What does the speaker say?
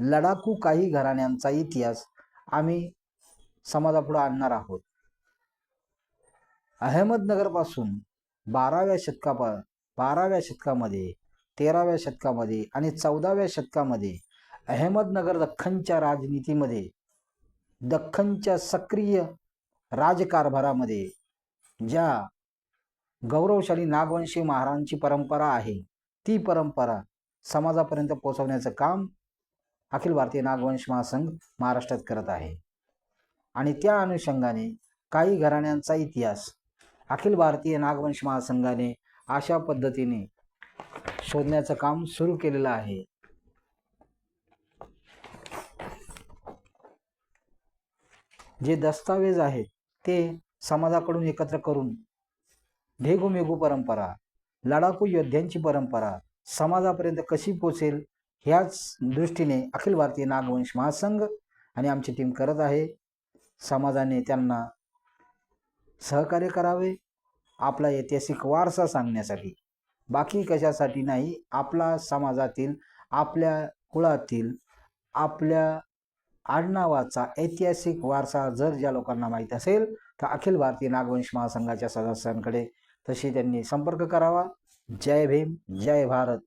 लडाखू काही घराण्यांचा इतिहास आम्ही समाजापुढे आणणार आहोत. अहमदनगरपासून बाराव्या शतकापा बाराव्या शतकामध्ये तेराव्या शतकामध्ये आणि चौदाव्या शतकामध्ये अहमदनगर दख्खनच्या राजनीतीमध्ये दख्खनच्या सक्रिय राजकारभारामध्ये ज्या गौरवशाली नागवंशी महाराजांची परंपरा आहे ती परंपरा समाजापर्यंत पोहोचवण्याचं काम अखिल भारतीय नागवंश महासंघ महाराष्ट्रात करत आहे. आणि त्या अनुषंगाने काही घराण्यांचा इतिहास अखिल भारतीय नागवंश महासंघाने अशा पद्धतीने शोधण्याचं काम सुरू केलेलं आहे. जे दस्तावेज आहेत ते समाजाकडून एकत्र करून ढेगूमेघू परंपरा लडाखू योद्ध्यांची परंपरा समाजापर्यंत कशी पोचेल ह्याच दृष्टीने अखिल भारतीय नागवंश महासंघ आणि आमची टीम करत आहे. समाजाने त्यांना सहकार्य करावे आपला ऐतिहासिक वारसा सांगण्यासाठी. बाकी कशासाठी नाही आपला समाजातील आपल्या कुळातील आपल्या आडनावाचा ऐतिहासिक वारसा जर ज्या लोकांना माहीत असेल तर अखिल भारतीय नागवंश महासंघाच्या सदस्यांकडे तशी त्यांनी संपर्क करावा. जय भीम जय भारत.